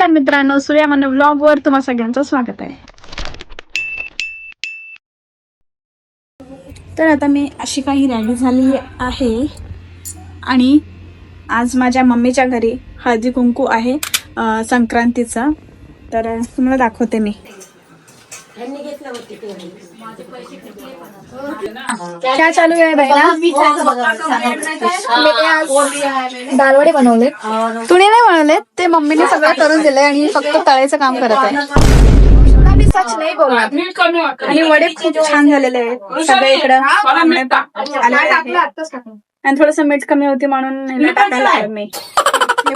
नमस्कार मित्रांनो सूर्यामन ब्लॉग वर तुम्हा सगळ्यांचं स्वागत आहे. तर आता मी अशी काही रॅली झाली आहे आणि आज माझ्या मम्मीच्या घरी हळदी कुंकू आहे संक्रांतीचा. तर तुम्हाला दाखवते मी. क्या चालू आहे बहिणा मी आज दालवडे बनवले. तुने नाही बनवले ते मम्मीने सगळं करून दिलंय आणि फक्त तळायचं काम करत आहे. मी सच नाही बोलणार. आणि वडे खूप छान झालेले आहेत. सगळे इकडं. आणि थोडस मीठ कमी होती म्हणून टाकायला मी. हे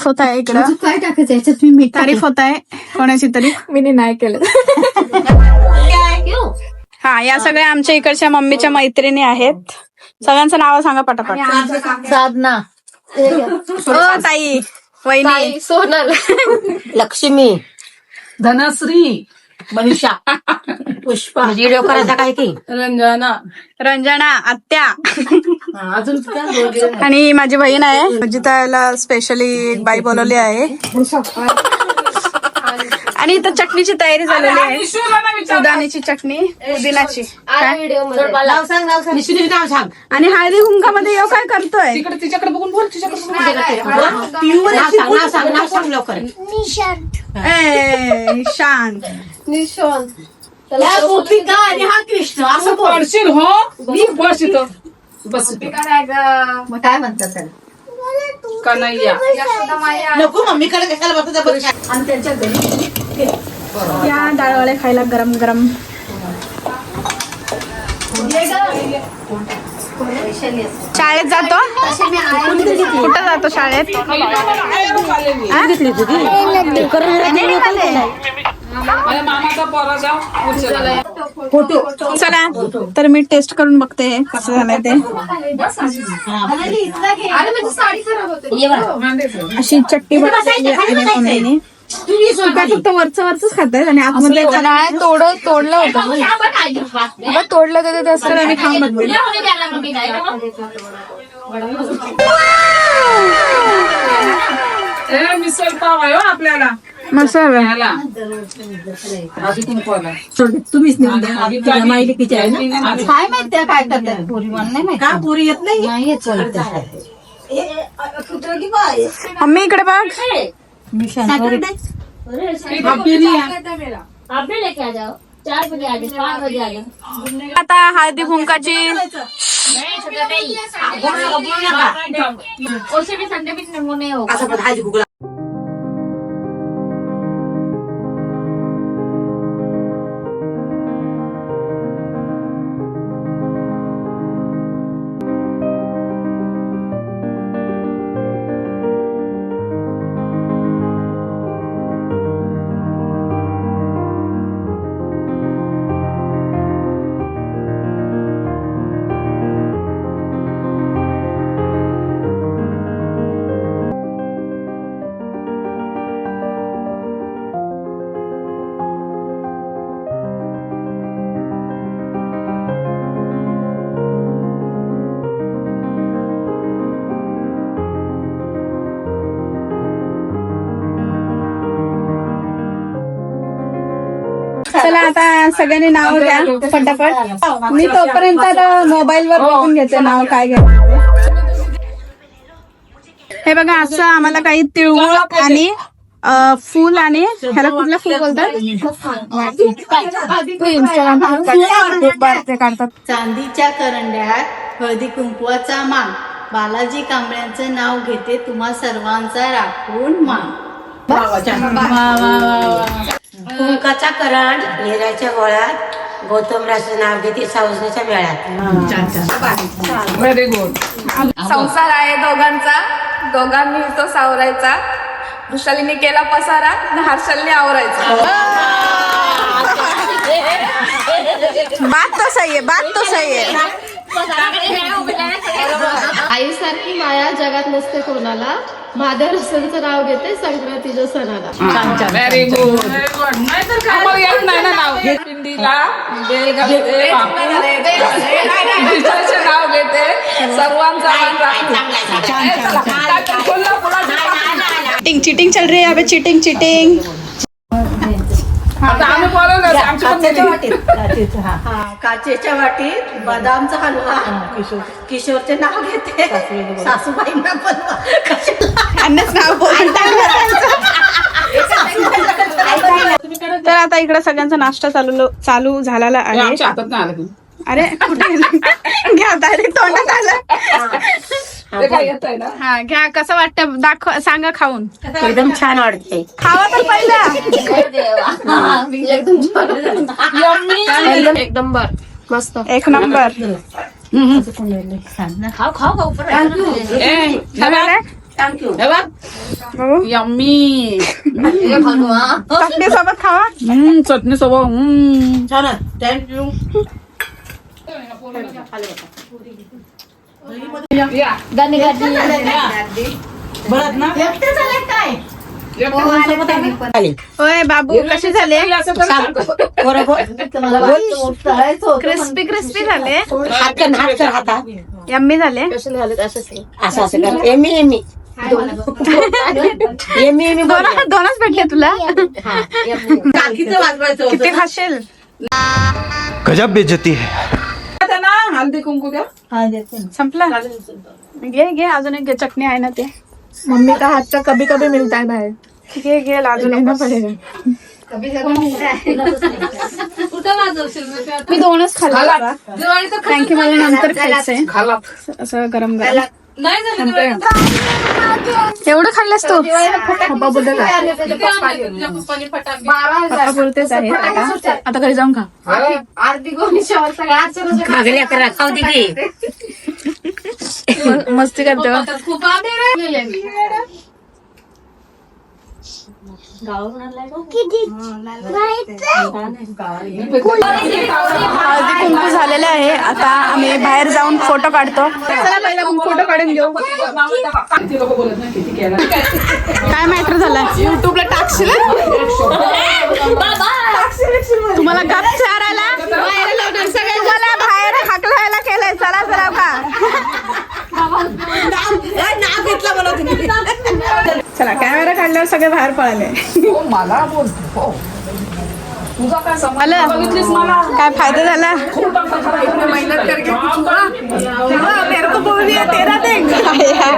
कोणी होत आहे इकडं काय टाकायचं याच्यात मी मीठ तारीफ होत आहे कोणाची तरी? मी नाही केलं. हा या सगळ्या आमच्या इकडच्या मम्मीच्या मैत्रिणी आहेत. सगळ्यांचं नाव सांगा पटापट. साधना. ओ ताई वहिनी. सोनल. लक्ष्मी. धनश्री. मनीषा. पुष्पा. व्हिडिओ करायचा काय की? रंजना. रंजना आत्या. अजून आणि ही माझी बहीण आहे जिथं स्पेशली एक बाई बोलवली आहे. आणि इथं चटणीची तयारी झालेली आहे. पुदाण्याची चटणी पुदिनाची काय? नाव सांग नाव सांग. निशुनीचं नाव सांग. आणि हळदी कुंकामध्ये यो काय करतोय? तिकडे तिच्याकडे बघून बोल तिच्याकडे बघून नाव सांग नाव सांग नाव सांग लवकर. ए शांत. आणि हा कृष्ण असं बोल. पडशील हो? बस इथं बस इथं मग काय म्हणतात त्याला? कन्हैया. नको मम्मीकडे कशाला बघत बरं आणि त्यांच्या घरी या डाळवाळे खायला गरम गरम. शाळेत जातो? कुठं जातो शाळेत? हा? माझ्या मामाचा पोराचा उचल चला. तर मी टेस्ट करून बघते हे कसं झालंय ते. ये बरं. अशी चट्टी फक्त वरचं वरच खातायत आणि आतमध्ये तोड तोडलं होतं. तोडलं तर ते असं तर मी खाऊन बघते ए मिसळ पाव आहे हो आपल्याला. मसाला. ह्याला आधी कुंकवाला तुम्हीच नेऊन द्या. आधी तुझ्या माहितीची आहे ना? काय माहीत त्या काय करतात? पुरी मला नाही माहीत. का पुरी येत नाही? नाही येत चालत मम्मी इकडे बघ. आप भी लेके आ जाओ. चार बजे आ जाओ पाँच बजे आ जाओ. आता हळदी कुंकाची. नहीं छोटा चला आता सगळ्यांनी नाव द्या फटाफट मी तोपर्यंत आता मोबाईल वर बघून घेते नाव काय घ्यायचं हे बघा असं आम्हाला काही तिळगुळ आणि फुल आणि ह्याला कुठलं फुल बोलतात? काढतात चांदीच्या करंड्यात हळदी कुंकवाचा मान बालाजी कांबळ्यांचं नाव घेते तुम्हा सर्वांचा राखून मान कुंकाचा करंड हिऱ्याच्या गोळ्यात गौतम राजाचं नाव घेते सावजण्याच्या मेळ्यात. व्हेरी गुड संसार आहे दोघांचा. दोघांनी तो सावरायचा. वृषालीने केला पसारा आणि हर्षलने आवरायचा. बात तो सही आहे बात तो सही आहे. आईसारखी माया जगात नसते कोणाला. माधव रसनचं नाव घेते संक्रांतीच्या सणाला. व्हेरी गुड नाव. घेते. सर्वांचा चिटिंग चिटिंग चल रही है चिटिंग चिटिंग आता आम्ही बोलवलं होतं, आमची पण मुलगी. हा. काचेच्या वाटीत बदामचा हलवा. किशोरचे नाव घेते. सासूबाईंना पण. अन्नच नाव बोलून तर आता इकडे सगळ्यांचा नाश्ता चालू चालू झालेला हे आहे. आमच्या हातात नाही आलं की. अरे कुठे घ्या डायरेक्ट तोंडात आलं. हा घ्या कसं वाटतं? दाखव सांगा खाऊन. एकदम छान वाटते खावा तर पहिला. एकदम बर. मस्त. एक नंबर. खाऊ खाऊ खाऊ ए, झालेलं हे यम्मी चटणी सोबत खावा? हम्म, चटणी सोबत हम्म. छान थँक्यू होय बाबू कसे झाले? हे. क्रिस्पी क्रिस्पी झाले. यम्मी झाले? असं असं कर. एमी एमी एमी एमी बोल. दोन दोनच भेटले तुला? किती खाशील गजब बेइज्जती है. ना हल्दी कुंकू द्या संपला? घे घे अजून एक घे चटणी आहे ना ते. मम्मी का हात का कभी कभी मिळताय बाहेर. घे घे अजून एक ना पडेल मी दोनच खाल्ला की मला नंतर खायचंय. असं गरम गरम. एवढं खाल्लंस तू? पप्पा बोलत पप्पा बोलतेच आहे आता. आता घरी जाऊन खा. करा खाऊ दे मस्ती करते. बघ. हळदी कुंकू झालेले आहे. आता आम्ही बाहेर जाऊन फोटो काढतो. फोटो काढून घेऊ. ती लोक बोलत नाही किती केला काय मॅटर झाला? युट्यूबला टाकशील तुम्हाला गप चारायला तुम्हाला बाहेर हाकलायला केलंय चला चला का चला काढल्यावर सगळे बाहेर पळाले हो मला बोल हो तुझा काय समज आलं? बघितलीस मला काय फायदा झाला खूप टाकता खरा इकडे मेहनत करके तू चुरा मेरे को बोल दिया तेरा देख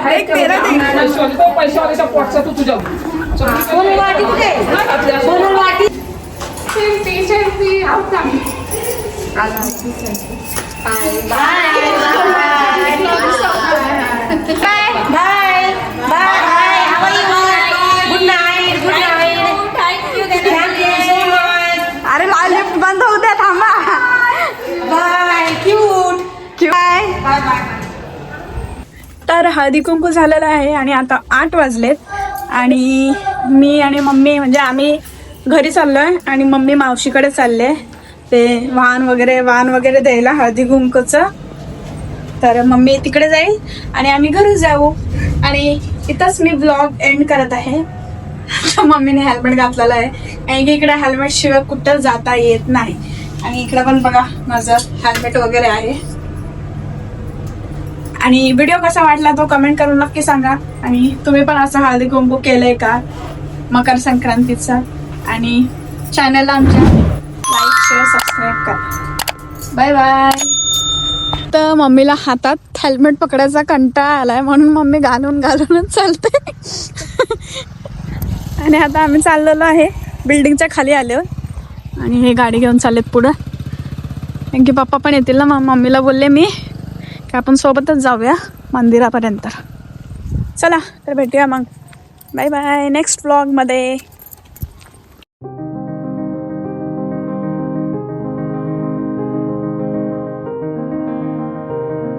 एक तेरा देख पैसे पैशावाल्याच्या पोटचा तू तुझ्या good night good night thank you so much अरे मला लिफ्ट बंद होऊ द्या थांबा बाय क्यूट बाय तर हळदी कुंकू झालेलं आहे आणि आता आठ वाजलेत. आणि मी आणि मम्मी म्हणजे आम्ही घरी चाललो आहे आणि मम्मी मावशीकडे चालले ते वाहन वगैरे वाहन वगैरे द्यायला हळदी कुंकूचं. तर मम्मी तिकडे जाईल आणि आम्ही घरी जाऊ. आणि इथंच मी ब्लॉग एंड करत आहे. मम्मीने हेल्मेट घातलेलं आहे. कारण की इकडे हेल्मेट शिवाय कुठं जाता येत नाही. आणि इकडे पण बघा माझं हेल्मेट वगैरे आहे. आणि व्हिडिओ कसा वाटला तो कमेंट करून नक्की सांगा. आणि तुम्ही पण असं हळदी कुंकू केलंय का? मकर संक्रांतीचा. आणि चॅनलला आमच्या लाईक शेअर सबस्क्राईब करा. बाय बाय तर मम्मीला हातात हेल्मेट पकडायचा कंटाळा आलाय म्हणून मम्मी घालून घालूनच चालते. आणि आता आम्ही चाललेलो आहे. बिल्डिंगच्या खाली आलो आणि हे गाडी घेऊन चाललेत पुढं. कारण की पप्पा पण येतील ना मग. मम्मीला बोलले मी. की आपण सोबतच जाऊया मंदिरापर्यंत. चला तर भेटूया मग. बाय बाय नेक्स्ट ब्लॉगमध्ये